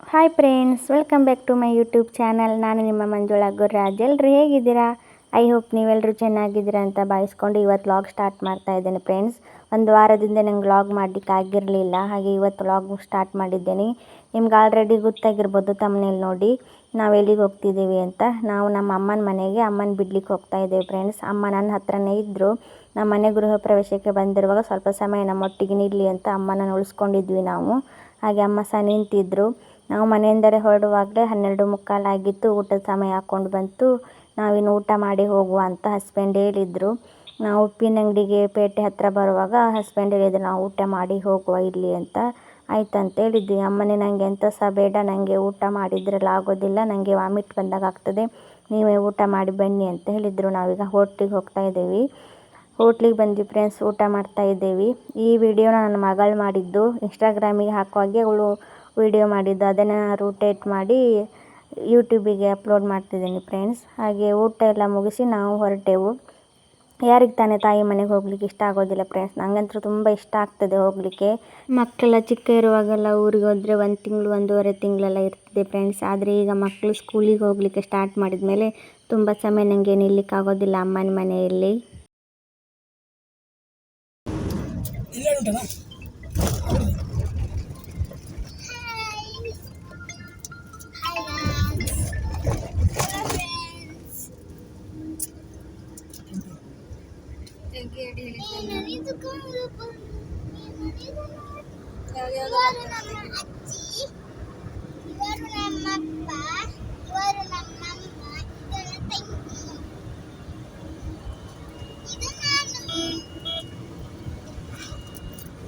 Hi friends welcome back to my YouTube channel ನಾನು ನಿಮ್ಮ ಮಂಜುಳಾ ಗುರ್ರಾಜ್. ಎಲ್ಲರೂ ಹೇಗಿದ್ದೀರಾ? ಐ ಹೋಪ್ ನೀವೆಲ್ಲರೂ ಚೆನ್ನಾಗಿದ್ದೀರಾ ಅಂತ ಭಾವಿಸ್ಕೊಂಡು ಇವತ್ತು ವ್ಲಾಗ್ ಸ್ಟಾರ್ಟ್ ಮಾಡ್ತಾ ಇದ್ದೇನೆ ಫ್ರೆಂಡ್ಸ್ ಒಂದು ವಾರದಿಂದ ನಂಗೆ ವ್ಲಾಗ್ ಮಾಡಲಿಕ್ಕೆ ಆಗಿರಲಿಲ್ಲ. ಹಾಗೆ ಇವತ್ತು ವ್ಲಾಗ್ ಸ್ಟಾರ್ಟ್ ಮಾಡಿದ್ದೇನೆ. ನಿಮ್ಗೆ ಆಲ್ರೆಡಿ ಗೊತ್ತಾಗಿರ್ಬೋದು ತಮ್ಮನೇಲಿ ನೋಡಿ. ನಾವು ಎಲ್ಲಿಗೆ ಹೋಗ್ತಿದ್ದೀವಿ ಅಂತ. ನಾವು ನಮ್ಮ ಅಮ್ಮನ ಮನೆಗೆ, ಅಮ್ಮನ ಬಿಡ್ಲಿಕ್ಕೆ ಹೋಗ್ತಾ ಇದ್ದೇವೆ ಫ್ರೆಂಡ್ಸ್ ಅಮ್ಮ ನನ್ನ ಹತ್ರನೇ ಇದ್ದರು ನಮ್ಮ ಮನೆ ಗೃಹ ಪ್ರವೇಶಕ್ಕೆ ಬಂದಿರುವಾಗ ಸ್ವಲ್ಪ ಸಮಯ ನಮ್ಮೊಟ್ಟಿಗೆ ನಿಲ್ಲಿ ಅಂತ ಅಮ್ಮನ ಉಳಿಸ್ಕೊಂಡಿದ್ವಿ ನಾವು. ಹಾಗೆ ಅಮ್ಮ ಸಹ ನಿಂತಿದ್ದರು ನಾವು ಮನೆಯಿಂದಲೇ ಹೊರಡುವಾಗಲೇ ಹನ್ನೆರಡು ಮುಕ್ಕಾಲಾಗಿತ್ತು. ಊಟದ ಸಮಯ ಹಾಕ್ಕೊಂಡು ಬಂತು. ನಾವಿನ್ನು ಊಟ ಮಾಡಿ ಹೋಗುವ ಅಂತ ಹಸ್ಬೆಂಡ್ ಹೇಳಿದರು. ನಾವು ಉಪ್ಪಿನ ಅಂಗಡಿಗೆ ಪೇಟೆ ಹತ್ತಿರ ಬರುವಾಗ ಹಸ್ಬೆಂಡ್ ಹೇಳಿದ್ರು, ನಾವು ಊಟ ಮಾಡಿ ಹೋಗುವ ಇಲ್ಲಿ ಅಂತ. ಆಯ್ತು ಅಂತ ಹೇಳಿದ್ವಿ. ಅಮ್ಮನೇ ನನಗೆ ಎಂಥ ಸಹ ಬೇಡ ನನಗೆ ಊಟ ಮಾಡಿದ್ರಲ್ಲಿ ಆಗೋದಿಲ್ಲ ನನಗೆ ವಾಮಿಟ್ ಬಂದಾಗ ಆಗ್ತದೆ. ನೀವೇ ಊಟ ಮಾಡಿ ಬನ್ನಿ ಅಂತ ಹೇಳಿದರು. ನಾವೀಗ ಹೋಟ್ಲಿಗೆ ಹೋಗ್ತಾ ಇದ್ದೀವಿ. ಹೋಟ್ಲಿಗೆ ಬಂದ್ವಿ ಫ್ರೆಂಡ್ಸ್, ಊಟ ಮಾಡ್ತಾ ಇದ್ದೀವಿ. ಈ ವಿಡಿಯೋನ ನನ್ನ ಮಗಳು ಮಾಡಿದ್ದು. ಇನ್ಸ್ಟಾಗ್ರಾಮಿಗೆ ಹಾಕುವಾಗೆ ಅವಳು ವಿಡಿಯೋ ಮಾಡಿದ್ದು, ಅದನ್ನು ರೂಟೇಟ್ ಮಾಡಿ ಯೂಟ್ಯೂಬಿಗೆ ಅಪ್ಲೋಡ್ ಮಾಡ್ತಿದ್ದೀನಿ ಫ್ರೆಂಡ್ಸ್ ಹಾಗೆ ಊಟ ಎಲ್ಲ ಮುಗಿಸಿ ನಾವು ಹೊರಟೆವು. ಯಾರಿಗೆ ತಾನೇ ತಾಯಿ ಮನೆಗೆ ಹೋಗ್ಲಿಕ್ಕೆ ಇಷ್ಟ ಆಗೋದಿಲ್ಲ ಫ್ರೆಂಡ್ಸ್ ನನಗಂತೂ ತುಂಬ ಇಷ್ಟ ಆಗ್ತದೆ ಹೋಗಲಿಕ್ಕೆ. ಮಕ್ಕಳೆಲ್ಲ ಚಿಕ್ಕ ಇರುವಾಗೆಲ್ಲ ಊರಿಗೆ ಹೋದರೆ ಒಂದು ತಿಂಗಳು, ಒಂದೂವರೆ ತಿಂಗಳೆಲ್ಲ ಇರ್ತದೆ ಫ್ರೆಂಡ್ಸ್ ಆದರೆ ಈಗ ಮಕ್ಕಳು ಸ್ಕೂಲಿಗೆ ಹೋಗಲಿಕ್ಕೆ ಸ್ಟಾರ್ಟ್ ಮಾಡಿದ ಮೇಲೆ ತುಂಬ ಸಮಯ ನನಗೆ ನಿಲ್ಲಕ್ಕೆ ಆಗೋದಿಲ್ಲ ಅಮ್ಮನ ಮನೆಯಲ್ಲಿ.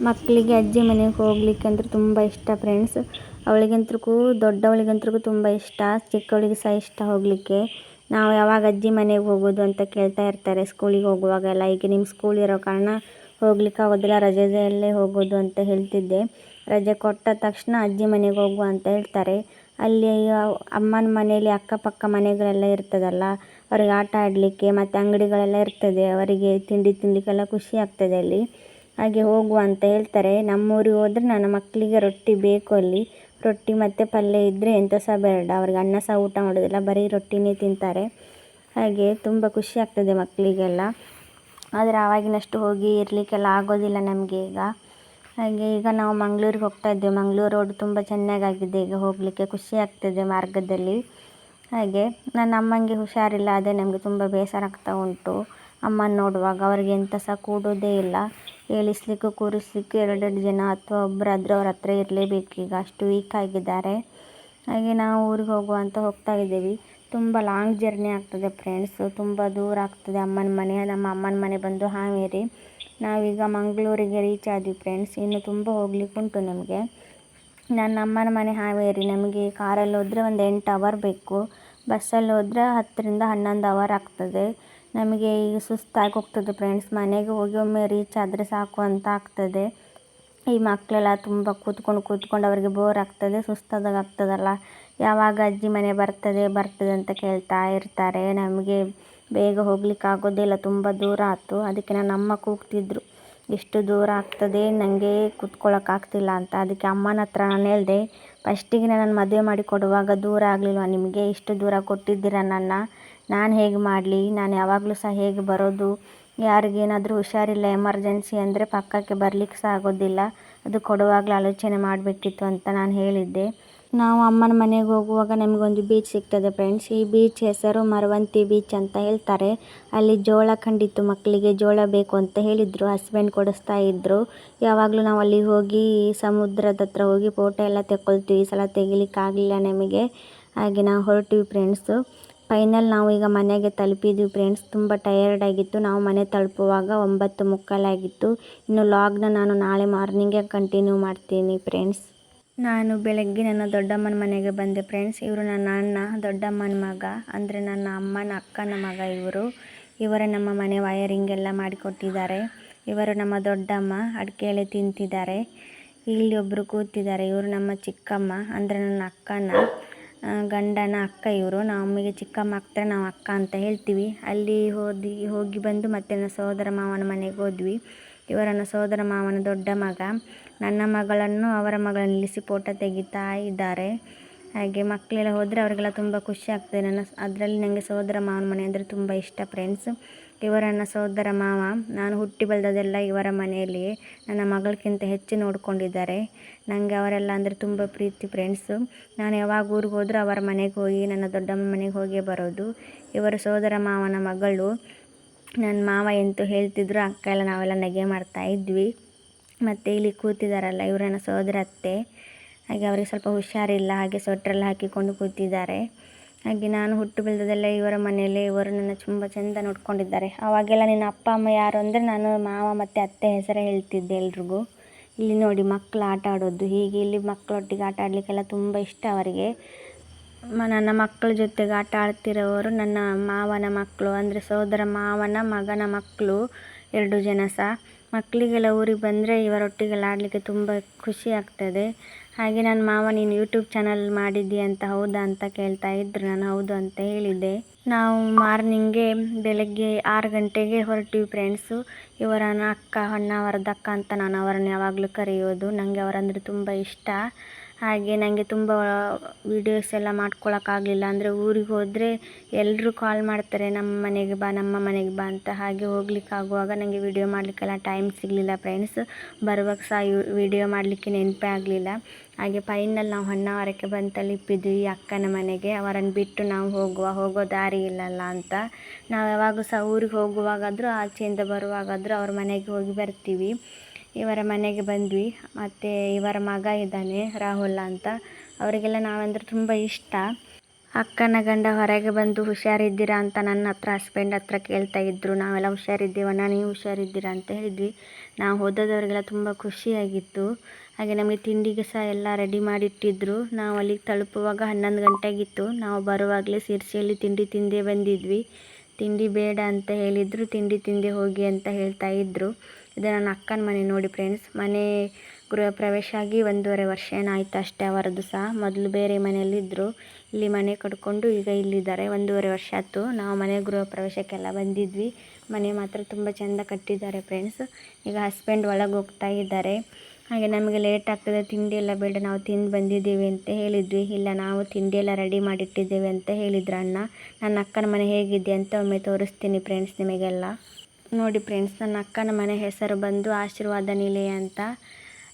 ಮಕ್ಕಳಿಗೆ ಅಜ್ಜಿ ಮನೆಗೆ ಹೋಗ್ಲಿಕ್ಕೆ ಅಂದ್ರೆ ತುಂಬ ಇಷ್ಟ ಫ್ರೆಂಡ್ಸ್ ಅವಳಿಗಂತೂ ದೊಡ್ಡವಳಿಗಂತೂ ತುಂಬ ಇಷ್ಟ, ಚಿಕ್ಕವಳಿಗೆ ಸಹ ಇಷ್ಟ ಹೋಗಲಿಕ್ಕೆ. ನಾವು ಯಾವಾಗ ಅಜ್ಜಿ ಮನೆಗೆ ಹೋಗೋದು ಅಂತ ಕೇಳ್ತಾ ಇರ್ತಾರೆ ಸ್ಕೂಲಿಗೆ ಹೋಗುವಾಗೆಲ್ಲ. ಈಗ ನಿಮ್ಮ ಸ್ಕೂಲ್ ಇರೋ ಕಾರಣ ಹೋಗ್ಲಿಕ್ಕೆ ಆಗೋದಿಲ್ಲ, ರಜೆಯಲ್ಲೇ ಹೋಗೋದು ಅಂತ ಹೇಳ್ತಿದ್ದೆ. ರಜೆ ಕೊಟ್ಟ ತಕ್ಷಣ ಅಜ್ಜಿ ಮನೆಗೆ ಹೋಗುವ ಅಂತ ಹೇಳ್ತಾರೆ. ಅಲ್ಲಿ ಅಮ್ಮನ ಮನೆಯಲ್ಲಿ ಅಕ್ಕಪಕ್ಕ ಮನೆಗಳೆಲ್ಲ ಇರ್ತದಲ್ಲ, ಅವ್ರಿಗೆ ಆಟ ಆಡಲಿಕ್ಕೆ ಮತ್ತು ಅಂಗಡಿಗಳೆಲ್ಲ ಇರ್ತದೆ. ಅವರಿಗೆ ತಿಂಡಿ ತಿನ್ನಲಿಕ್ಕೆಲ್ಲ ಖುಷಿ ಆಗ್ತದೆ ಅಲ್ಲಿ. ಹಾಗೆ ಹೋಗುವ ಅಂತ ಹೇಳ್ತಾರೆ. ನಮ್ಮೂರಿಗೆ ಹೋದರೆ ನನ್ನ ಮಕ್ಕಳಿಗೆ ರೊಟ್ಟಿ ಬೇಕು ಅಲ್ಲಿ. ರೊಟ್ಟಿ ಮತ್ತು ಪಲ್ಯ ಇದ್ದರೆ ಎಂಥ ಸಹ ಬೇಡ. ಅವ್ರಿಗೆ ಅನ್ನ ಸಹ ಊಟ ಮಾಡೋದಿಲ್ಲ. ಬರೀ ರೊಟ್ಟಿನೇ ತಿಂತಾರೆ. ಹಾಗೆ ತುಂಬ ಖುಷಿ ಆಗ್ತದೆ ಮಕ್ಕಳಿಗೆಲ್ಲ. ಆದರೆ ಆವಾಗಿನಷ್ಟು ಹೋಗಿ ಇರಲಿಕ್ಕೆಲ್ಲ ಆಗೋದಿಲ್ಲ ನಮಗೆ ಈಗ. ಹಾಗೆ ಈಗ ನಾವು ಮಂಗಳೂರಿಗೆ ಹೋಗ್ತಾ ಇದ್ದೇವೆ. ಮಂಗಳೂರು ರೋಡ್ ತುಂಬ ಚೆನ್ನಾಗಾಗಿದೆ. ಈಗ ಹೋಗಲಿಕ್ಕೆ ಖುಷಿ ಆಗ್ತದೆ ಮಾರ್ಗದಲ್ಲಿ. ಹಾಗೆ ನನ್ನ ಅಮ್ಮನಿಗೆ ಹುಷಾರಿಲ್ಲ. ಅದೇ ನಮಗೆ ತುಂಬ ಬೇಸರ ಆಗ್ತಾ ಉಂಟು. ಅಮ್ಮನ ನೋಡುವಾಗ. ಅವರಿಗೆ ಎಂಥ ಸಹ ಕೂಡೋದೇ ಇಲ್ಲ. ಏಳಿಸ್ಲಿಕ್ಕೂ ಕೂರಿಸ್ಲಿಕ್ಕೂ ಎರಡೆರಡು ಜನ ಅಥವಾ ಒಬ್ಬರಾದ್ರೂ ಅವ್ರ ಹತ್ರ ಇರಲೇಬೇಕು. ಈಗ ಅಷ್ಟು ವೀಕ್ ಆಗಿದ್ದಾರೆ. ಹಾಗೆ ನಾವು ಊರಿಗೆ ಹೋಗುವ ಅಂತ ಹೋಗ್ತಾ ಇದ್ದೀವಿ. ತುಂಬ ಲಾಂಗ್ ಜರ್ನಿ ಆಗ್ತದೆ ಫ್ರೆಂಡ್ಸು ತುಂಬ ದೂರ ಆಗ್ತದೆ ಅಮ್ಮನ ಮನೆ. ನಮ್ಮ ಅಮ್ಮನ ಮನೆ ಬಂದು ಹಾವೇರಿ. ನಾವೀಗ ಮಂಗಳೂರಿಗೆ ರೀಚ್ ಆದ್ವಿ ಫ್ರೆಂಡ್ಸ್ ಇನ್ನು ತುಂಬ ಹೋಗ್ಲಿಕ್ಕೆ ಉಂಟು ನಮಗೆ. ನನ್ನ ಅಮ್ಮನ ಮನೆ ಹಾವೇರಿ. ನಮಗೆ ಕಾರಲ್ಲಿ ಹೋದರೆ ಒಂದು ಎಂಟು ಅವರ್ ಬೇಕು. ಬಸ್ಸಲ್ಲಿ ಹೋದರೆ ಹತ್ತರಿಂದ ಹನ್ನೊಂದು ಅವರ್ ಆಗ್ತದೆ. ನಮಗೆ ಈಗ ಸುಸ್ತಾಗಿ ಹೋಗ್ತದೆ ಫ್ರೆಂಡ್ಸ್ ಮನೆಗೆ ಹೋಗಿ ಒಮ್ಮೆ ರೀಚ್ ಆದರೆ ಸಾಕು ಅಂತ ಆಗ್ತದೆ. ಈ ಮಕ್ಕಳೆಲ್ಲ ತುಂಬ ಕೂತ್ಕೊಂಡು ಕೂತ್ಕೊಂಡು ಅವರಿಗೆ ಬೋರ್ ಆಗ್ತದೆ ಸುಸ್ತಾದಾಗ ಆಗ್ತದಲ್ಲ ಯಾವಾಗ ಅಜ್ಜಿ ಮನೆ ಬರ್ತದೆ ಬರ್ತದೆ ಅಂತ ಕೇಳ್ತಾ ಇರ್ತಾರೆ. ನಮಗೆ ಬೇಗ ಹೋಗ್ಲಿಕ್ಕೆ ಆಗೋದಿಲ್ಲ ತುಂಬ ದೂರ ಆಯ್ತು. ಅದಕ್ಕೆ ನಾನು ಅಮ್ಮ ಕೂಗ್ತಿದ್ರು. ಎಷ್ಟು ದೂರ ಆಗ್ತದೆ ನನಗೆ ಕೂತ್ಕೊಳ್ಳೋಕ್ಕಾಗ್ತಿಲ್ಲ ಅಂತ. ಅದಕ್ಕೆ ಅಮ್ಮನ ಹತ್ರ ನಾನು ಹೇಳಿದೆ ಫಸ್ಟಿಗೆ ನಾನು ಮದುವೆ ಮಾಡಿ ಕೊಡುವಾಗ ದೂರ ಆಗಲಿಲ್ವ? ನಿಮಗೆ ಇಷ್ಟು ದೂರ ಕೊಟ್ಟಿದ್ದೀರ ನನ್ನ ನಾನು ಹೇಗೆ ಮಾಡಲಿ? ನಾನು ಯಾವಾಗಲೂ ಸಹ ಹೇಗೆ ಬರೋದು? ಯಾರಿಗೇನಾದರೂ ಹುಷಾರಿಲ್ಲ, ಎಮರ್ಜೆನ್ಸಿ ಅಂದರೆ ಪಕ್ಕಕ್ಕೆ ಬರಲಿಕ್ಕೆ ಸಹ ಆಗೋದಿಲ್ಲ. ಅದು ಕೊಡುವಾಗಲೂ ಆಲೋಚನೆ ಮಾಡಬೇಕಿತ್ತು ಅಂತ ನಾನು ಹೇಳಿದ್ದೆ. ನಾವು ಅಮ್ಮನ ಮನೆಗೆ ಹೋಗುವಾಗ ನಮಗೊಂದು ಬೀಚ್ ಸಿಗ್ತದೆ ಫ್ರೆಂಡ್ಸ್ ಈ ಬೀಚ್ ಹೆಸರು ಮರವಂತಿ ಬೀಚ್ ಅಂತ ಹೇಳ್ತಾರೆ. ಅಲ್ಲಿ ಜೋಳ ಕಂಡಿತ್ತು ಮಕ್ಕಳಿಗೆ ಜೋಳ ಬೇಕು ಅಂತ ಹೇಳಿದರು ಹಸ್ಬೆಂಡ್ ಕೊಡಿಸ್ತಾ ಇದ್ದರು ಯಾವಾಗಲೂ ನಾವು ಅಲ್ಲಿ ಹೋಗಿ ಸಮುದ್ರದ ಹತ್ರ ಹೋಗಿ ಫೋಟೋ ಎಲ್ಲ ತೆಕ್ಕೊಳ್ತೀವಿ. ಈ ಸಲ ತೆಗಿಲಿಕ್ಕೆ ಆಗಲಿಲ್ಲ ನಮಗೆ. ಹಾಗೆ ನಾವು ಹೊರಟಿವಿ ಫ್ರೆಂಡ್ಸು ಫೈನಲ್ ನಾವು ಈಗ ಮನೆಗೆ ತಲುಪಿದ್ವಿ ಫ್ರೆಂಡ್ಸ್ ತುಂಬ ಟಯರ್ಡ್ ಆಗಿತ್ತು. ನಾವು ಮನೆ ತಲುಪುವಾಗ ಒಂಬತ್ತು ಮುಕ್ಕಾಲಾಗಿತ್ತು. ಇನ್ನು ಲಾಗ್ನ ನಾನು ನಾಳೆ ಮಾರ್ನಿಂಗೇ ಕಂಟಿನ್ಯೂ ಮಾಡ್ತೀನಿ ಫ್ರೆಂಡ್ಸ್ ನಾನು ಬೆಳಗ್ಗೆ ನನ್ನ ದೊಡ್ಡಮ್ಮನ ಮನೆಗೆ ಬಂದೆ ಫ್ರೆಂಡ್ಸ್ ಇವರು ನನ್ನ ಅಣ್ಣ, ದೊಡ್ಡಮ್ಮನ ಮಗ, ಅಂದರೆ ನನ್ನ ಅಮ್ಮನ ಅಕ್ಕನ ಮಗ ಇವರು. ಇವರ ನಮ್ಮ ಮನೆ ವೈರಿಂಗ್ ಎಲ್ಲ ಮಾಡಿಕೊಟ್ಟಿದ್ದಾರೆ. ಇವರು ನಮ್ಮ ದೊಡ್ಡಮ್ಮ ಅಡಿಕೆ ತಿಂತಿದ್ದಾರೆ. ಇಲ್ಲಿ ಒಬ್ಬರು ಕೂತಿದ್ದಾರೆ. ಇವರು ನಮ್ಮ ಚಿಕ್ಕಮ್ಮ, ಅಂದರೆ ನನ್ನ ಅಕ್ಕನ. ಗಂಡನ ಅಕ್ಕ ಇವರು. ನಮಗೆ ಚಿಕ್ಕಮ್ಮ ಆಗ್ತಾರೆ ನಾವು ಅಕ್ಕ ಅಂತ ಹೇಳ್ತೀವಿ. ಅಲ್ಲಿ ಹೋದಿ, ಹೋಗಿ ಬಂದು ಮತ್ತೆ ನನ್ನ ಸೋದರ ಮಾವನ ಮನೆಗೆ ಹೋದ್ವಿ. ಇವರನ್ನು ಸೋದರ ಮಾವನ ದೊಡ್ಡ ಮಗ. ನನ್ನ ಮಗಳನ್ನು ಅವರ ಮಗಳನ್ನು ನಿಲ್ಲಿಸಿ ಫೋಟೋ ತೆಗಿತಾ ಇದ್ದಾರೆ. ಹಾಗೆ ಮಕ್ಕಳೆಲ್ಲ ಹೋದರೆ ಅವರಿಗೆಲ್ಲ ತುಂಬ ಖುಷಿ ಆಗ್ತದೆ. ನನ್ನ, ಅದರಲ್ಲಿ ನನಗೆ ಸೋದರ ಮಾವನ ಮನೆ ಅಂದರೆ ತುಂಬ ಇಷ್ಟ ಫ್ರೆಂಡ್ಸ್ ಇವರ ನನ್ನ ಸೋದರ ಮಾವ, ನಾನು ಹುಟ್ಟಿ ಬೆಳೆದದೆಲ್ಲ ಇವರ ಮನೆಯಲ್ಲಿಯೇ ನನ್ನ ಮಗಳಿಗಿಂತ ಹೆಚ್ಚು ನೋಡಿಕೊಂಡಿದ್ದಾರೆ. ನನಗೆ ಅವರೆಲ್ಲ ಅಂದರೆ ತುಂಬ ಪ್ರೀತಿ ಫ್ರೆಂಡ್ಸು ನಾನು ಯಾವಾಗ ಊರಿಗೆ ಹೋದರೂ ಅವರ ಮನೆಗೆ ಹೋಗಿ, ನನ್ನ ದೊಡ್ಡಮ್ಮ ಮನೆಗೆ ಹೋಗಿ ಬರೋದು. ಇವರ ಸೋದರ ಮಾವನ ಮಗಳು. ನನ್ನ ಮಾವ ಎಂತೂ ಹೇಳ್ತಿದ್ರು, ಅಕ್ಕ ಎಲ್ಲ ನಾವೆಲ್ಲ ನಗೆ ಮಾಡ್ತಾ ಇದ್ವಿ. ಮತ್ತು ಇಲ್ಲಿ ಕೂತಿದ್ದಾರಲ್ಲ ಇವರು ನನ್ನ ಸೋದರ ಅತ್ತೆ. ಹಾಗೆ ಅವರಿಗೆ ಸ್ವಲ್ಪ ಹುಷಾರಿಲ್ಲ, ಹಾಗೆ ಸ್ವೆಟ್ರೆಲ್ಲ ಹಾಕಿಕೊಂಡು ಕೂತಿದ್ದಾರೆ. ಹಾಗೆ ನಾನು ಹುಟ್ಟು ಬೆಳೆದದೆಲ್ಲ ಇವರ ಮನೆಯಲ್ಲೇ, ಇವರು ನನ್ನ ತುಂಬ ಚೆಂದ ನೋಡ್ಕೊಂಡಿದ್ದಾರೆ. ಆವಾಗೆಲ್ಲ ನಿನ್ನ ಅಪ್ಪ, ಅಮ್ಮ ಯಾರು ಅಂದರೆ ನಾನು ಮಾವ ಮತ್ತು ಅತ್ತೆ ಹೆಸರೇ ಹೇಳ್ತಿದ್ದೆ ಎಲ್ರಿಗೂ. ಇಲ್ಲಿ ನೋಡಿ ಮಕ್ಕಳು ಆಟ ಆಡೋದು, ಹೀಗೆ ಇಲ್ಲಿ ಮಕ್ಕಳೊಟ್ಟಿಗೆ ಆಟ ಆಡಲಿಕ್ಕೆಲ್ಲ ತುಂಬ ಇಷ್ಟ ಅವರಿಗೆ. ಮ, ನನ್ನ ಮಕ್ಕಳ ಜೊತೆಗೆ ಆಟ ಆಡ್ತಿರೋರು ನನ್ನ ಮಾವನ ಮಕ್ಕಳು, ಅಂದರೆ ಸೋದರ ಮಾವನ ಮಗನ ಮಕ್ಕಳು ಎರಡು ಜನ ಸಹ. ಮಕ್ಕಳಿಗೆಲ್ಲ ಊರಿಗೆ ಬಂದರೆ ಇವರೊಟ್ಟಿಗೆಲ್ಲ ಆಡಲಿಕ್ಕೆ ತುಂಬ ಖುಷಿ ಆಗ್ತದೆ. ಹಾಗೆ ನನ್ನ ಮಾವ ನೀನು ಯೂಟ್ಯೂಬ್ ಚಾನಲ್ ಮಾಡಿದ್ದಿ ಅಂತ ಹೌದಾ ಅಂತ ಕೇಳ್ತಾ ಇದ್ರು. ನಾನು ಹೌದು ಅಂತ ಹೇಳಿದ್ದೆ ನಾವು ಮಾರ್ನಿಂಗೆ ಬೆಳಗ್ಗೆ ಆರು ಗಂಟೆಗೆ ಹೊರಟಿವಿ ಫ್ರೆಂಡ್ಸು ಇವರ ಅಕ್ಕ, ಅಣ್ಣ ಅವರದಕ್ಕ ಅಂತ ನಾನು ಅವರನ್ನು ಯಾವಾಗಲೂ ಕರೆಯೋದು. ನನಗೆ ಅವರಂದರೆ ತುಂಬ ಇಷ್ಟ. ಹಾಗೆ ನನಗೆ ತುಂಬ ವೀಡಿಯೋಸ್ ಎಲ್ಲ ಮಾಡ್ಕೊಳಕ್ಕಾಗಲಿಲ್ಲ ಅಂದರೆ ಊರಿಗೆ ಹೋದರೆ ಎಲ್ಲರೂ ಕಾಲ್ ಮಾಡ್ತಾರೆ, ನಮ್ಮ ಮನೆಗೆ ಬಾ, ನಮ್ಮ ಮನೆಗೆ ಬಾ ಅಂತ. ಹಾಗೆ ಹೋಗ್ಲಿಕ್ಕಾಗುವಾಗ ನನಗೆ ವಿಡಿಯೋ ಮಾಡಲಿಕ್ಕೆಲ್ಲ ಟೈಮ್ ಸಿಗಲಿಲ್ಲ ಫ್ರೆಂಡ್ಸ್ ಬರುವಾಗ ಸಹ ವಿಡಿಯೋ ಮಾಡಲಿಕ್ಕೆ ನೆನಪೇ ಆಗಲಿಲ್ಲ. ಹಾಗೆ ಫೈನಲ್ ನಾವು ಹೊನ್ನಾವರಕ್ಕೆ ಬಂದು ತಲುಪಿದ್ವಿ ಅಕ್ಕನ ಮನೆಗೆ. ಅವರನ್ನು ಬಿಟ್ಟು ನಾವು ಹೋಗುವ, ಹೋಗೋ ದಾರಿ ಇಲ್ಲಲ್ಲ ಅಂತ. ನಾವು ಯಾವಾಗ ಸಹ ಊರಿಗೆ ಹೋಗುವಾಗಾದರೂ, ಆಚೆಯಿಂದ ಬರುವಾಗಾದರೂ ಅವ್ರ ಮನೆಗೆ ಹೋಗಿ ಬರ್ತೀವಿ. ಇವರ ಮನೆಗೆ ಬಂದ್ವಿ. ಮತ್ತು ಇವರ ಮಗ ಇದ್ದಾನೆ ರಾಹುಲ್ ಅಂತ. ಅವರಿಗೆಲ್ಲ ನಾವಂದ್ರೆ ತುಂಬ ಇಷ್ಟ. ಅಕ್ಕನ ಗಂಡ ಹೊರಗೆ ಬಂದು ಹುಷಾರಿದ್ದೀರಾ ಅಂತ ನನ್ನ ಹತ್ರ ಹಸ್ಬೆಂಡ್ ಹತ್ರ ಕೇಳ್ತಾ ಇದ್ದರು ನಾವೆಲ್ಲ ಹುಷಾರಿದ್ದೀವಣ್ಣ, ನೀವು ಹುಷಾರಿದ್ದೀರಾ ಅಂತ ಹೇಳಿದ್ವಿ. ನಾವು ಹೋದದವರಿಗೆಲ್ಲ ತುಂಬ ಖುಷಿಯಾಗಿತ್ತು. ಹಾಗೆ ನಮಗೆ ತಿಂಡಿಗೆ ಸಹ ಎಲ್ಲ ರೆಡಿ ಮಾಡಿಟ್ಟಿದ್ರು. ನಾವು ಅಲ್ಲಿಗೆ ತಲುಪುವಾಗ ಹನ್ನೊಂದು ಗಂಟೆಗಿತ್ತು ನಾವು ಬರುವಾಗಲೇ ಸಿರ್ಸಿಯಲ್ಲಿ ತಿಂಡಿ ತಿಂದೇ ಬಂದಿದ್ವಿ. ತಿಂಡಿ ಬೇಡ ಅಂತ ಹೇಳಿದರು. ತಿಂಡಿ ತಿಂದೆ ಹೋಗಿ ಅಂತ ಹೇಳ್ತಾ ಇದ್ದರು ಇದು ನನ್ನ ಅಕ್ಕನ ಮನೆ ನೋಡಿ ಫ್ರೆಂಡ್ಸ್ ಮನೆ ಗೃಹ ಪ್ರವೇಶ ಆಗಿ ಒಂದೂವರೆ ವರ್ಷ ಏನಾಯಿತು ಅಷ್ಟೇ ಅವರದ್ದು ಸಹ. ಮೊದಲು ಬೇರೆ ಮನೆಯಲ್ಲಿದ್ದರು ಇಲ್ಲಿ ಮನೆ ಕಟ್ಕೊಂಡು ಈಗ ಇಲ್ಲಿದ್ದಾರೆ. ಒಂದೂವರೆ ವರ್ಷ ಆಯ್ತು. ನಾವು ಮನೆ ಗೃಹ ಪ್ರವೇಶಕ್ಕೆಲ್ಲ ಬಂದಿದ್ವಿ. ಮನೆ ಮಾತ್ರ ತುಂಬ ಚೆಂದ ಕಟ್ಟಿದ್ದಾರೆ ಫ್ರೆಂಡ್ಸ್ ಈಗ ಹಸ್ಬೆಂಡ್ ಒಳಗೆ ಹೋಗ್ತಾ ಇದ್ದಾರೆ. ಹಾಗೆ ನಮಗೆ ಲೇಟ್ ಆಗ್ತದೆ. ತಿಂಡಿ ಎಲ್ಲ ಬೇಡ. ನಾವು ತಿಂದು ಬಂದಿದ್ದೀವಿ ಅಂತ ಹೇಳಿದ್ವಿ. ಇಲ್ಲ, ನಾವು ತಿಂಡಿ ಎಲ್ಲ ರೆಡಿ ಮಾಡಿಟ್ಟಿದ್ದೇವೆ ಅಂತ ಹೇಳಿದ್ರು ಅಣ್ಣ. ನನ್ನ ಅಕ್ಕನ ಮನೆ ಹೇಗಿದೆ ಅಂತ ಒಮ್ಮೆ ತೋರಿಸ್ತೀನಿ ಫ್ರೆಂಡ್ಸ್ ನಿಮಗೆಲ್ಲ. ನೋಡಿ ಫ್ರೆಂಡ್ಸ್ ನನ್ನ ಅಕ್ಕನ ಮನೆ ಹೆಸರು ಬಂದು ಆಶೀರ್ವಾದ ನಿಲಯ ಅಂತ.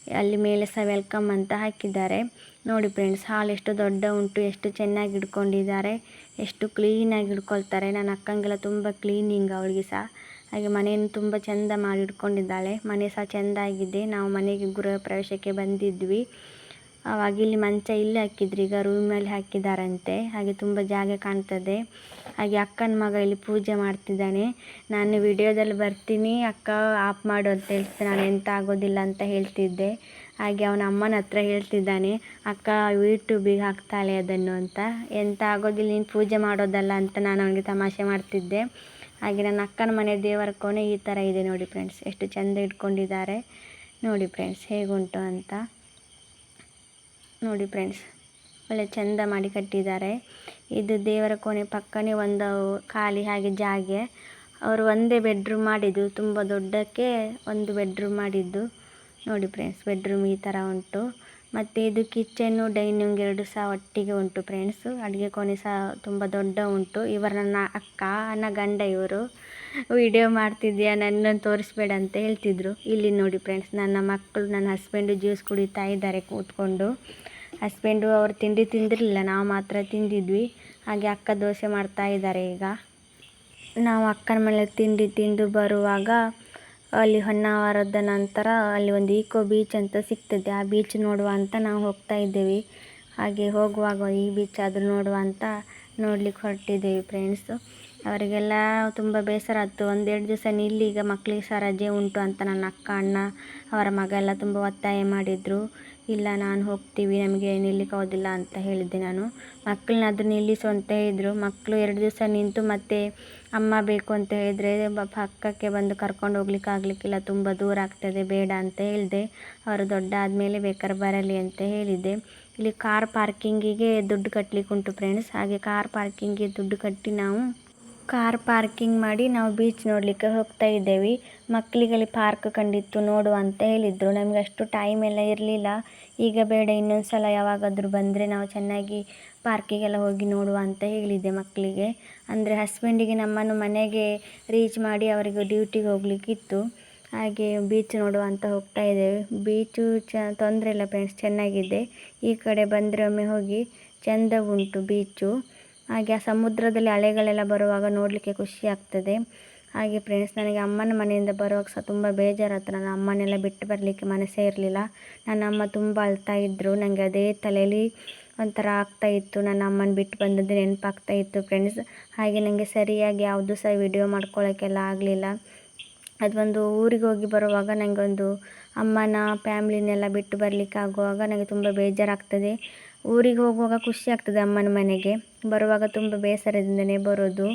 ಅಲ್ಲಿ ಮೇಲೆ ಸಹ ವೆಲ್ಕಮ್ ಅಂತ ಹಾಕಿದ್ದಾರೆ. ನೋಡಿ ಫ್ರೆಂಡ್ಸ್ ಹಾಲ್ ಎಷ್ಟು ದೊಡ್ಡ ಉಂಟು, ಎಷ್ಟು ಚೆನ್ನಾಗಿ ಇಟ್ಕೊಂಡಿದ್ದಾರೆ ಎಷ್ಟು ಕ್ಲೀನಾಗಿ ಇಟ್ಕೊಳ್ತಾರೆ ನನ್ನ ಅಕ್ಕಂಗೆಲ್ಲ ತುಂಬ ಕ್ಲೀನಿಂಗ್ ಅವಳಿಗೆ ಸಹ. ಹಾಗೆ ಮನೆಯನ್ನು ತುಂಬ ಚೆಂದ ಮಾಡಿ ಇಟ್ಕೊಂಡಿದ್ದಾಳೆ ಮನೆ ಸಹ ಚೆಂದಾಗಿದೆ. ನಾವು ಮನೆಗೆ ಗೃಹ ಪ್ರವೇಶಕ್ಕೆ ಬಂದಿದ್ವಿ. ಆವಾಗ ಇಲ್ಲಿ ಮಂಚ ಇಲ್ಲಿ ಹಾಕಿದ್ರು, ಈಗ ರೂಮಲ್ಲಿ ಹಾಕಿದ್ದಾರಂತೆ ಹಾಗೆ ತುಂಬ ಜಾಗ ಕಾಣ್ತದೆ. ಹಾಗೆ ಅಕ್ಕನ ಮಗ ಇಲ್ಲಿ ಪೂಜೆ ಮಾಡ್ತಿದ್ದಾನೆ. ನಾನು ವಿಡಿಯೋದಲ್ಲಿ ಬರ್ತೀನಿ, ಅಕ್ಕ ಆಫ್ ಮಾಡು ಅಂತ ಹೇಳ್ತೀನಿ ನಾನು ಎಂತ ಆಗೋದಿಲ್ಲ ಅಂತ ಹೇಳ್ತಿದ್ದೆ. ಹಾಗೆ ಅವನ ಅಮ್ಮನ ಹತ್ರ ಹೇಳ್ತಿದ್ದಾನೆ, ಅಕ್ಕ ಯೂಟ್ಯೂಬಿಗೆ ಹಾಕ್ತಾಳೆ ಅದನ್ನು ಅಂತ. ಎಂತ ಆಗೋದಿಲ್ಲ, ನೀನು ಪೂಜೆ ಮಾಡೋದಲ್ಲ ಅಂತ ನಾನು ಅವನಿಗೆ ತಮಾಷೆ ಮಾಡ್ತಿದ್ದೆ. ಹಾಗೆ ನನ್ನ ಅಕ್ಕನ ಮನೆ ದೇವರ ಕೋಣೆ ಈ ಥರ ಇದೆ ನೋಡಿ ಫ್ರೆಂಡ್ಸ್ ಎಷ್ಟು ಚೆಂದ ಇಟ್ಕೊಂಡಿದ್ದಾರೆ. ನೋಡಿ ಫ್ರೆಂಡ್ಸ್ ಹೇಗುಂಟು ಅಂತ. ನೋಡಿ ಫ್ರೆಂಡ್ಸ್ ಒಳ್ಳೆ ಚಂದ ಮಾಡಿ ಕಟ್ಟಿದ್ದಾರೆ. ಇದು ದೇವರ ಕೋಣೆ ಪಕ್ಕನೇ ಒಂದು ಖಾಲಿ ಹಾಗೆ ಜಾಗೆ. ಅವರು ಒಂದೇ ಬೆಡ್ರೂಮ್ ಮಾಡಿದ್ದು, ತುಂಬ ದೊಡ್ಡಕ್ಕೆ ಒಂದು ಬೆಡ್ರೂಮ್ ಮಾಡಿದ್ದು. ನೋಡಿ ಫ್ರೆಂಡ್ಸ್ ಬೆಡ್ರೂಮ್ ಈ ಥರ ಉಂಟು. ಮತ್ತು ಇದು ಕಿಚನ್ನು ಡೈನಿಂಗ್ ಎರಡು ಸಹ ಒಟ್ಟಿಗೆ ಉಂಟು ಫ್ರೆಂಡ್ಸು ಅಡುಗೆ ಕೋಣೆ ಸಹ ತುಂಬ ದೊಡ್ಡ ಉಂಟು. ಇವರು ನನ್ನ ಅಕ್ಕ, ನನ್ನ ಗಂಡ ಇವರು. ವಿಡಿಯೋ ಮಾಡ್ತಿದ್ದೀಯಾ ನನ್ನನ್ನು ತೋರಿಸ್ಬೇಡ ಅಂತ ಹೇಳ್ತಿದ್ರು. ಇಲ್ಲಿ ನೋಡಿ ಫ್ರೆಂಡ್ಸ್ ನನ್ನ ಮಕ್ಕಳು, ನನ್ನ ಹಸ್ಬೆಂಡು ಜ್ಯೂಸ್ ಕುಡಿತಾ ಇದ್ದಾರೆ ಕೂತ್ಕೊಂಡು. ಹಸ್ಬೆಂಡು ಅವರು ತಿಂಡಿ ತಿಂದಿರಲಿಲ್ಲ, ನಾವು ಮಾತ್ರ ತಿಂದಿದ್ವಿ. ಹಾಗೆ ಅಕ್ಕ ದೋಸೆ ಮಾಡ್ತಾ ಇದ್ದಾರೆ ಈಗ. ನಾವು ಅಕ್ಕನ ಮನೇಲಿ ತಿಂಡಿ ತಿಂದು ಬರುವಾಗ ಅಲ್ಲಿ ಹೊನ್ನಾವರದ ನಂತರ ಅಲ್ಲಿ ಒಂದು ಈಕೋ ಬೀಚ್ ಅಂತ ಸಿಗ್ತದೆ. ಆ ಬೀಚ್ ನೋಡುವ ಅಂತ ನಾವು ಹೋಗ್ತಾ ಇದ್ದೇವೆ. ಹಾಗೆ ಹೋಗುವಾಗ ಈ ಬೀಚ್ ಆದರೂ ನೋಡುವ ಅಂತ ನೋಡ್ಲಿಕ್ಕೆ ಹೊರಟಿದ್ದೇವೆ ಫ್ರೆಂಡ್ಸು ಅವರಿಗೆಲ್ಲ ತುಂಬ ಬೇಸರ ಆಯಿತು. ಒಂದೆರಡು ದಿವಸ ನಿಲ್ಲಿ, ಈಗ ಮಕ್ಕಳಿಗೆ ಸಹ ರಜೆ ಉಂಟು ಅಂತ ನನ್ನ ಅಕ್ಕ, ಅಣ್ಣ, ಅವರ ಮಗ ಎಲ್ಲ ತುಂಬ ಒತ್ತಾಯ ಮಾಡಿದರು. ಇಲ್ಲ, ನಾನು ಹೋಗ್ತೀವಿ, ನಮಗೆ ನಿಲ್ಲಿಕ್ಕೆ ಹೋಗೋದಿಲ್ಲ ಅಂತ ಹೇಳಿದ್ದೆ ನಾನು. ಮಕ್ಕಳನ್ನ ಅದು ನಿಲ್ಲಿಸು ಅಂತ ಹೇಳಿದರು. ಮಕ್ಕಳು ಎರಡು ದಿವಸ ನಿಂತು ಮತ್ತೆ ಅಮ್ಮ ಬೇಕು ಅಂತ ಹೇಳಿದರೆ ಪಕ್ಕಕ್ಕೆ ಬಂದು ಕರ್ಕೊಂಡು ಹೋಗ್ಲಿಕ್ಕೆ ಆಗಲಿಕ್ಕಿಲ್ಲ. ತುಂಬ ದೂರ ಆಗ್ತದೆ, ಬೇಡ ಅಂತ ಹೇಳಿದೆ. ಅವರು ದೊಡ್ಡ ಆದಮೇಲೆ ಬೇಕಾದ್ರೆ ಬರಲಿ ಅಂತ ಹೇಳಿದ್ದೆ. ಇಲ್ಲಿ ಕಾರ್ ಪಾರ್ಕಿಂಗಿಗೆ ದುಡ್ಡು ಕಟ್ಟಲಿಕ್ಕೆ ಉಂಟು ಫ್ರೆಂಡ್ಸ್ ಹಾಗೆ ಕಾರ್ ಪಾರ್ಕಿಂಗಿಗೆ ದುಡ್ಡು ಕಟ್ಟಿ ನಾವು ಕಾರ್ ಪಾರ್ಕಿಂಗ್ ಮಾಡಿ ನಾವು ಬೀಚ್ ನೋಡಲಿಕ್ಕೆ ಹೋಗ್ತಾ ಇದ್ದೇವೆ. ಮಕ್ಕಳಿಗೆಲ್ಲ ಪಾರ್ಕ್ ಕಂಡಿತ್ತು, ನೋಡುವ ಅಂತ ಹೇಳಿದರು. ನಮಗೆ ಅಷ್ಟು ಟೈಮ್ ಎಲ್ಲ ಇರಲಿಲ್ಲ. ಈಗ ಬೇಡ, ಇನ್ನೊಂದು ಸಲ ಯಾವಾಗಾದರೂ ಬಂದರೆ ನಾವು ಚೆನ್ನಾಗಿ ಪಾರ್ಕಿಗೆಲ್ಲ ಹೋಗಿ ನೋಡುವ ಅಂತ ಹೇಳಿದ್ದೆ ಮಕ್ಕಳಿಗೆ. ಅಂದರೆ ಹಸ್ಬೆಂಡಿಗೆ ನಮ್ಮನ್ನು ಮನೆಗೆ ರೀಚ್ ಮಾಡಿ ಅವರಿಗೆ ಡ್ಯೂಟಿಗೆ ಹೋಗ್ಲಿಕ್ಕಿತ್ತು ಹಾಗೆ ಬೀಚ್ ನೋಡುವ ಅಂತ ಹೋಗ್ತಾ ಇದ್ದೇವೆ. ಬೀಚು ಚ, ತೊಂದರೆ ಇಲ್ಲ ಫ್ರೆಂಡ್ಸ್ ಚೆನ್ನಾಗಿದೆ. ಈ ಕಡೆ ಬಂದರೆ ಒಮ್ಮೆ ಹೋಗಿ ಚೆಂದ ಉಂಟು ಬೀಚು. ಹಾಗೆ ಆ ಸಮುದ್ರದಲ್ಲಿ ಅಲೆಗಳೆಲ್ಲ ಬರುವಾಗ ನೋಡಲಿಕ್ಕೆ ಖುಷಿ ಆಗ್ತದೆ. ಹಾಗೆ ಫ್ರೆಂಡ್ಸ್ ನನಗೆ ಅಮ್ಮನ ಮನೆಯಿಂದ ಬರುವಾಗ ಸಹ ತುಂಬ ಬೇಜಾರಾಯ್ತು ನನ್ನ ಅಮ್ಮನೆಲ್ಲ ಬಿಟ್ಟು ಬರಲಿಕ್ಕೆ ಮನಸ್ಸೇ ಇರಲಿಲ್ಲ. ನನ್ನ ಅಮ್ಮ ತುಂಬ ಅಳ್ತಾ ಇದ್ದರು ನನಗೆ ಅದೇ ತಲೆಯಲ್ಲಿ ಒಂಥರ ಆಗ್ತಾ ಇತ್ತು. ನನ್ನ ಅಮ್ಮನ ಬಿಟ್ಟು ಬಂದದ್ದು ನೆನಪಾಗ್ತಾ ಇತ್ತು ಫ್ರೆಂಡ್ಸ್ ಹಾಗೆ ನನಗೆ ಸರಿಯಾಗಿ ಯಾವುದು ಸಹ ವಿಡಿಯೋ ಮಾಡ್ಕೊಳ್ಳೋಕ್ಕೆಲ್ಲ ಆಗಲಿಲ್ಲ. ಅದು ಒಂದು ಊರಿಗೆ ಹೋಗಿ ಬರುವಾಗ ನನಗೊಂದು ಅಮ್ಮನ ಫ್ಯಾಮ್ಲಿನೆಲ್ಲ ಬಿಟ್ಟು ಬರಲಿಕ್ಕೆ ಆಗುವಾಗ ನನಗೆ ತುಂಬ ಬೇಜಾರಾಗ್ತದೆ ಊರಿಗೆ ಹೋಗುವಾಗ ಖುಷಿ ಆಗ್ತದೆ ಅಮ್ಮನ ಮನೆಗೆ. ಬರುವಾಗ ತುಂಬ ಬೇಸರದಿಂದನೇ ಬರೋದು.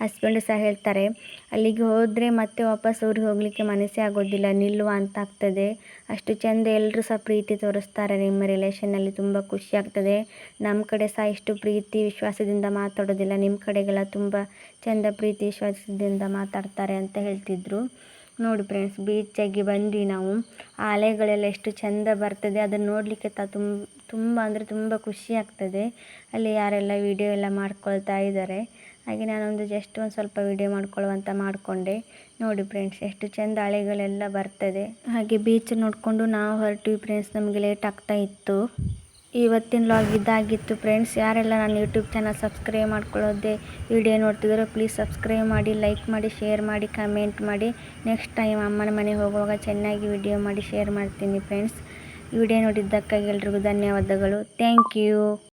ಹಸ್ಬೆಂಡು ಸಹ ಹೇಳ್ತಾರೆ, ಅಲ್ಲಿಗೆ ಹೋದರೆ ಮತ್ತೆ ವಾಪಸ್ ಊರಿಗೆ ಹೋಗಲಿಕ್ಕೆ ಮನಸ್ಸೇ ಆಗೋದಿಲ್ಲ, ನಿಲ್ಲುವ ಅಂತ ಆಗ್ತದೆ. ಅಷ್ಟು ಚೆಂದ ಎಲ್ಲರೂ ಸಹ ಪ್ರೀತಿ ತೋರಿಸ್ತಾರೆ, ನಿಮ್ಮ ರಿಲೇಷನ್ನಲ್ಲಿ ತುಂಬ ಖುಷಿ ಆಗ್ತದೆ. ನಮ್ಮ ಕಡೆ ಸಹ ಇಷ್ಟು ಪ್ರೀತಿ ವಿಶ್ವಾಸದಿಂದ ಮಾತಾಡೋದಿಲ್ಲ ನಿಮ್ಮ ಕಡೆಗೆಲ್ಲ ತುಂಬ ಚೆಂದ ಪ್ರೀತಿ ವಿಶ್ವಾಸದಿಂದ ಮಾತಾಡ್ತಾರೆ ಅಂತ ಹೇಳ್ತಿದ್ರು. ನೋಡಿ ಫ್ರೆಂಡ್ಸ್ ಬೀಚಾಗಿ ಬಂದ್ವಿ ನಾವು. ಆ ಅಲೆಗಳೆಲ್ಲ ಎಷ್ಟು ಚೆಂದ ಬರ್ತದೆ, ಅದನ್ನು ನೋಡಲಿಕ್ಕೆ ತ ತುಂಬ ತುಂಬ ಅಂದರೆ ತುಂಬ ಖುಷಿ ಆಗ್ತದೆ. ಅಲ್ಲಿ ಯಾರೆಲ್ಲ ವಿಡಿಯೋ ಎಲ್ಲ ಮಾಡ್ಕೊಳ್ತಾ ಇದ್ದಾರೆ ಹಾಗೆ ನಾನೊಂದು ಜಸ್ಟ್ ಒಂದು ಸ್ವಲ್ಪ ವಿಡಿಯೋ ಮಾಡ್ಕೊಳ್ಳುವಂತ ಮಾಡಿಕೊಂಡೆ. ನೋಡಿ ಫ್ರೆಂಡ್ಸ್ ಎಷ್ಟು ಚೆಂದ ಅಲೆಗಳೆಲ್ಲ ಬರ್ತದೆ. ಹಾಗೆ ಬೀಚ್ ನೋಡಿಕೊಂಡು ನಾವು ಹೊರಟು ಫ್ರೆಂಡ್ಸ್ ನಮಗೆ ಲೇಟ್ ಆಗ್ತಾ ಇತ್ತು. ಇವತ್ತಿನ ಲಾಗ್ ಇದಾಗಿತ್ತು ಫ್ರೆಂಡ್ಸ್ ಯಾರೆಲ್ಲ ನನ್ನ ಯೂಟ್ಯೂಬ್ ಚಾನಲ್ ಸಬ್ಸ್ಕ್ರೈಬ್ ಮಾಡ್ಕೊಳ್ಳೋದೆ ವಿಡಿಯೋ ನೋಡ್ತಿದ್ರು ಪ್ಲೀಸ್ ಸಬ್ಸ್ಕ್ರೈಬ್ ಮಾಡಿ ಲೈಕ್ ಮಾಡಿ ಶೇರ್ ಮಾಡಿ ಕಮೆಂಟ್ ಮಾಡಿ. ನೆಕ್ಸ್ಟ್ ಟೈಮ್ ಅಮ್ಮನ ಮನೆಗೆ ಹೋಗುವಾಗ ಚೆನ್ನಾಗಿ ವಿಡಿಯೋ ಮಾಡಿ ಶೇರ್ ಮಾಡ್ತೀನಿ ಫ್ರೆಂಡ್ಸ್ ವಿಡಿಯೋ ನೋಡಿದ್ದಕ್ಕಾಗಿ ಎಲ್ರಿಗೂ ಧನ್ಯವಾದಗಳು. Thank you